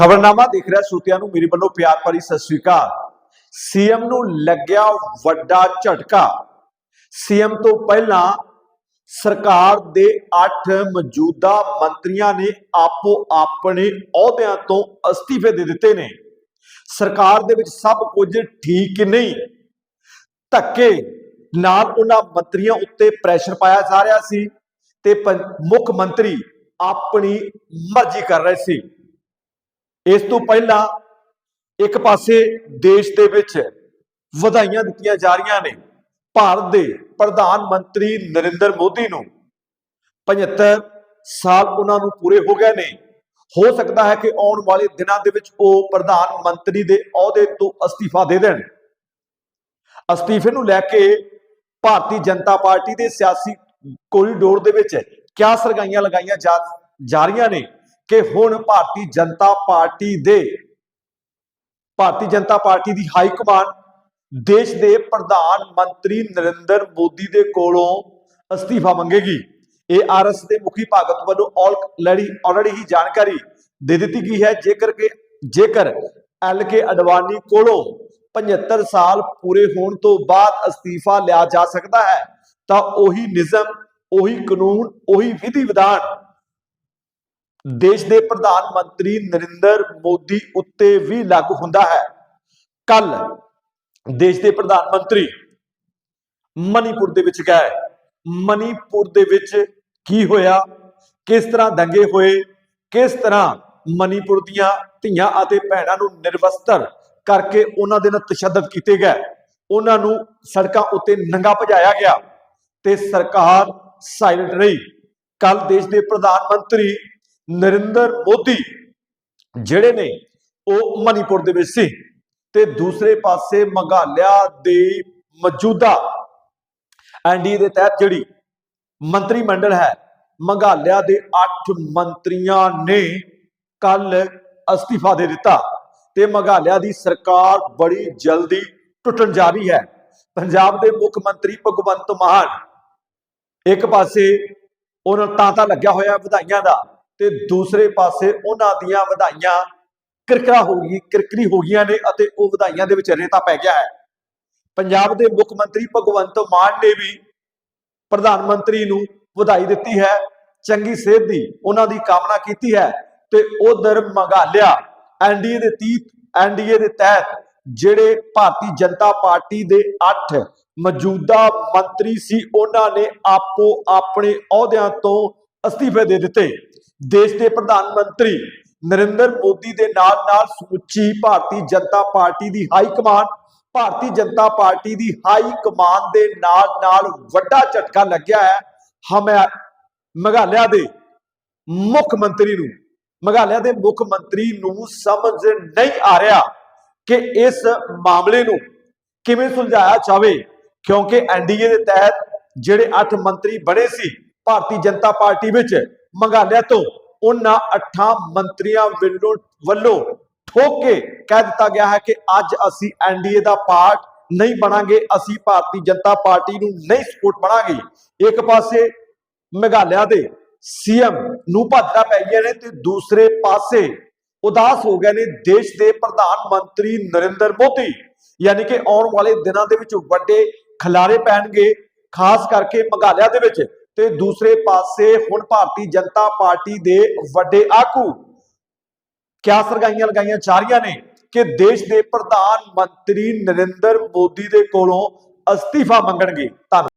ਖਬਰਨਾਮਾ ਦੇਖ ਰਿਹਾ ਸਰੋਤਿਆਂ ਨੂੰ, ਮੇਰੇ ਵੱਲੋਂ ਪਿਆਰ ਭਰੀ ਸਤਿ ਸ੍ਰੀ ਅਕਾਲ। ਸੀਐਮ ਨੂੰ ਲੱਗਿਆ ਵੱਡਾ ਝਟਕਾ। ਸੀਐਮ ਤੋਂ ਪਹਿਲਾਂ ਸਰਕਾਰ ਦੇ 8 ਮੌਜੂਦਾ ਮੰਤਰੀਆਂ ਨੇ ਆਪੋ ਆਪਣੇ ਅਹੁਦਿਆਂ ਤੋਂ ਅਸਤੀਫੇ ਦੇ ਦਿੱਤੇ ਨੇ। ਸਰਕਾਰ ਦੇ ਵਿੱਚ ਸਭ ਕੁਝ ਠੀਕ ਨਹੀਂ। ਧੱਕੇ ਨਾਲ ਉਹਨਾਂ ਮੰਤਰੀਆਂ ਉੱਤੇ ਪ੍ਰੈਸ਼ਰ ਪਾਇਆ ਜਾ ਰਿਹਾ ਸੀ ਤੇ ਪੰ- ਮੁੱਖ ਮੰਤਰੀ ਆਪਣੀ ਮਰਜ਼ੀ ਕਰ ਰਹੇ ਸੀ। ਇਸ ਤੋਂ ਪਹਿਲਾਂ ਇੱਕ ਪਾਸੇ ਦੇਸ਼ ਦੇ ਵਿੱਚ ਵਧਾਈਆਂ ਦਿੱਤੀਆਂ ਜਾ ਰਹੀਆਂ ਨੇ। ਭਾਰਤ ਦੇ ਪ੍ਰਧਾਨ ਮੰਤਰੀ ਨਰਿੰਦਰ ਮੋਦੀ ਨੂੰ 75 ਸਾਲ ਉਹਨਾਂ ਨੂੰ ਪੂਰੇ ਹੋ ਗਏ ਨੇ। ਹੋ ਸਕਦਾ ਹੈ ਕਿ ਆਉਣ ਵਾਲੇ ਦਿਨਾਂ ਦੇ ਵਿੱਚ ਉਹ ਪ੍ਰਧਾਨ ਮੰਤਰੀ ਦੇ ਅਹੁਦੇ ਤੋਂ ਅਸਤੀਫਾ ਦੇ ਦੇਣ। ਅਸਤੀਫੇ ਨੂੰ ਲੈ ਕੇ ਭਾਰਤੀ ਜਨਤਾ ਪਾਰਟੀ ਦੇ ਸਿਆਸੀ ਕੋਰੀਡੋਰ ਦੇ ਵਿੱਚ ਕਿਆ ਸਰਗਾਈਆਂ ਲਗਾਈਆਂ ਜਾ ਰਹੀਆਂ ਨੇ? ਕਿ ਹੁਣ ਭਾਰਤੀ ਜਨਤਾ ਪਾਰਟੀ ਦੇ, ਭਾਰਤੀ ਜਨਤਾ ਪਾਰਟੀ ਦੀ ਹਾਈ ਕਮਾਂਡ ਦੇਸ਼ ਦੇ ਪ੍ਰਧਾਨ ਮੰਤਰੀ ਨਰਿੰਦਰ ਮੋਦੀ ਦੇ ਕੋਲੋਂ ਅਸਤੀਫਾ ਮੰਗੇਗੀ। ਇਹ ਆਰਐਸ ਦੇ ਮੁਖੀ ਭਾਗਤ ਵੱਲੋਂ ਆਲਰੇਡੀ ਆਲਰੇਡੀ ਹੀ ਜਾਣਕਾਰੀ ਦੇ ਦਿੱਤੀ ਗਈ ਹੈ। ਜੇਕਰ ਕਿ, ਜੇਕਰ ਐਲ ਕੇ ਅਡਵਾਨੀ ਕੋਲੋਂ 75 ਸਾਲ ਪੂਰੇ ਹੋਣ ਤੋਂ ਬਾਅਦ ਅਸਤੀਫਾ ਲਿਆ ਜਾ ਸਕਦਾ ਹੈ, ਤਾਂ ਉਹੀ ਨਿਯਮ, ਉਹੀ ਕਾਨੂੰਨ, ਉਹੀ ਵਿਧੀ ਵਿਧਾਨ ਦੇਸ਼ ਦੇ ਪ੍ਰਧਾਨ ਮੰਤਰੀ ਨਰਿੰਦਰ ਮੋਦੀ ਉੱਤੇ ਵੀ ਲਾਗੂ ਹੁੰਦਾ ਹੈ। ਕੱਲ ਦੇਸ਼ ਦੇ ਪ੍ਰਧਾਨ ਮੰਤਰੀ ਮਨੀਪੁਰ ਦੇ ਵਿੱਚ ਗਏ। ਮਨੀਪੁਰ ਦੇ ਵਿੱਚ ਕੀ ਹੋਇਆ? ਕਿਸ ਤਰ੍ਹਾਂ ਦੰਗੇ ਹੋਏ? ਕਿਸ ਤਰ੍ਹਾਂ ਮਨੀਪੁਰ ਦੀਆਂ ਧੀਆਂ ਅਤੇ ਭੈਣਾਂ ਨੂੰ ਨਿਰਵਸਤਰ ਕਰਕੇ ਉਹਨਾਂ ਦੇ ਨਾਲ ਤਸ਼ੱਦਦ ਕੀਤੇ ਗਏ? ਉਹਨਾਂ ਨੂੰ ਸੜਕਾਂ ਉੱਤੇ ਨੰਗਾ ਭਜਾਇਆ ਗਿਆ ਤੇ ਸਰਕਾਰ ਸਾਇਲੈਂਟ ਰਹੀ। ਕੱਲ ਦੇਸ਼ ਦੇ ਪ੍ਰਧਾਨ ਮੰਤਰੀ ਨਰਿੰਦਰ ਮੋਦੀ, ਜਿਹੜੇ ਨੇ ਉਹ ਮਨੀਪੁਰ ਦੇ ਵਿੱਚ ਸੀ ਤੇ ਦੂਸਰੇ ਪਾਸੇ ਮੰਗਾਲਿਆ ਦੇ ਮੌਜੂਦਾ ਐਨਡੀ ਦੇ ਤਹਿਤ ਜਿਹੜੀ ਮੰਤਰੀ ਮੰਡਲ ਹੈ, ਮੰਗਾਲਿਆ ਦੇ 8 ਮੰਤਰੀਆਂ ਨੇ ਕੱਲ ਅਸਤੀਫਾ ਦੇ ਦਿੱਤਾ ਤੇ ਮੰਗਾਲਿਆ ਦੀ ਸਰਕਾਰ ਬੜੀ ਜਲਦੀ ਟੁੱਟਣ ਜਾ ਰਹੀ ਹੈ। ਪੰਜਾਬ ਦੇ ਮੁੱਖ ਮੰਤਰੀ ਭਗਵੰਤ ਮਾਨ ਇੱਕ ਪਾਸੇ ਉਹਨਾਂ ਤਾਂ ਤਾਂਤਾ ਲੱਗਿਆ ਹੋਇਆ ਵਧਾਈਆਂ ਦਾ ਤੇ ਦੂਸਰੇ ਪਾਸੇ ਉਹਨਾਂ ਦੀਆਂ ਵਧਾਈਆਂ ਕਿਰਕਰਾ ਹੋ ਗਈ, ਕਿਰਕਰੀ ਹੋ ਗਈਆਂ ਨੇ ਅਤੇ ਉਹ ਵਧਾਈਆਂ ਦੇ ਵਿੱਚ ਰੇਤਾ ਪੈ ਗਿਆ ਹੈ। ਪੰਜਾਬ ਦੇ ਮੁੱਖ ਮੰਤਰੀ ਭਗਵੰਤ ਮਾਨ ਨੇ ਵੀ ਪ੍ਰਧਾਨ ਮੰਤਰੀ ਨੂੰ ਵਧਾਈ ਦਿੱਤੀ ਹੈ, ਚੰਗੀ ਸਿਹਤ ਦੀ ਉਹਨਾਂ ਦੀ ਕਾਮਨਾ ਕੀਤੀ ਹੈ ਤੇ ਉਧਰ ਮੰਗਾਲਿਆ ਐਨਡੀਏ ਦੇ 30 ਐਨਡੀਏ ਦੇ ਤਹਿਤ ਜਿਹੜੇ ਭਾਰਤੀ ਜਨਤਾ ਪਾਰਟੀ ਦੇ 8 ਮੌਜੂਦਾ ਮੰਤਰੀ ਸੀ, ਉਹਨਾਂ ਨੇ ਆਪੋ ਆਪਣੇ ਅਹੁਦਿਆਂ ਤੋਂ ਅਸਤੀਫੇ ਦੇ ਦਿੱਤੇ। ਦੇਸ਼ ਦੇ ਪ੍ਰਧਾਨ ਮੰਤਰੀ ਨਰਿੰਦਰ ਮੋਦੀ ਦੇ ਨਾਲ ਨਾਲ ਸਮੁੱਚੀ ਭਾਰਤੀ ਜਨਤਾ ਪਾਰਟੀ ਦੀ ਹਾਈ ਕਮਾਨ ਭਾਰਤੀ ਜਨਤਾ ਪਾਰਟੀ ਦੀ ਹਾਈ ਕਮਾਨ ਦੇ ਨਾਲ ਨਾਲ ਵੱਡਾ ਝਟਕਾ ਲੱਗਿਆ ਹੈ। ਹਮੇ ਮੇਘਾਲਿਆ ਦੇ ਮੁੱਖ ਮੰਤਰੀ ਨੂੰ। ਮੇਘਾਲਿਆ ਦੇ ਮੁੱਖ ਮੰਤਰੀ ਨੂੰ ਸਮਝ ਨਹੀਂ ਆ ਰਿਹਾ ਕਿ ਇਸ ਮਾਮਲੇ ਨੂੰ ਕਿਵੇਂ ਸੁਲਝਾਇਆ ਜਾਵੇ, ਕਿਉਂਕਿ ਐਨਡੀਏ ਦੇ ਤਹਿਤ ਜਿਹੜੇ 8 ਮੰਤਰੀ ਬਣੇ ਸੀ, ਭਾਰਤੀ ਜਨਤਾ ਪਾਰਟੀ ਵਿੱਚ ਮੰਗਾਲਿਆ ਤੋਂ ਉਹਨਾਂ 8 ਮੰਤਰੀਆਂ ਵੱਲੋਂ ਵੱਲੋਂ ਠੋਕ ਕੇ ਕਹਿ ਦਿੱਤਾ ਗਿਆ ਹੈ ਕਿ ਅੱਜ ਅਸੀਂ ਐਨਡੀਏ ਦਾ ਪਾਰਟ ਨਹੀਂ ਬਣਾਂਗੇ, ਅਸੀਂ ਭਾਰਤੀ ਜਨਤਾ ਪਾਰਟੀ ਨੂੰ ਨਹੀਂ ਸਪੋਰਟ ਬਣਾਂਗੇ। ਇੱਕ ਪਾਸੇ ਮੇਘਾਲਿਆ ਦੇ ਸੀਐਮ ਨੂੰ ਭਾਜੜਾ ਪੈ ਗਈਆਂ ਨੇ ਤੇ ਦੂਸਰੇ ਪਾਸੇ ਉਦਾਸ ਹੋ ਗਏ ਨੇ ਦੇਸ਼ ਦੇ ਪ੍ਰਧਾਨ ਮੰਤਰੀ ਨਰਿੰਦਰ ਮੋਦੀ। ਯਾਨੀ ਕਿ ਆਉਣ ਵਾਲੇ ਦਿਨਾਂ ਦੇ ਵਿੱਚ ਵੱਡੇ ਖਿਲਾਰੇ ਪੈਣਗੇ, ਖਾਸ ਕਰਕੇ ਮੇਘਾਲਿਆ ਦੇ ਵਿੱਚ। ਤੇ ਦੂਸਰੇ ਪਾਸੇ ਹੁਣ ਭਾਰਤੀ ਜਨਤਾ ਪਾਰਟੀ ਦੇ ਵੱਡੇ ਆਗੂ। ਕਿਆ ਸਰਗਾਈਆਂ ਲਗਾਈਆਂ ਜਾ ਰਹੀਆਂ ਨੇ ਕਿ ਦੇਸ਼ ਦੇ ਪ੍ਰਧਾਨ ਮੰਤਰੀ ਨਰਿੰਦਰ ਮੋਦੀ ਦੇ ਕੋਲੋਂ ਅਸਤੀਫਾ ਮੰਗਣਗੇ। ਧੰਨਵਾਦ।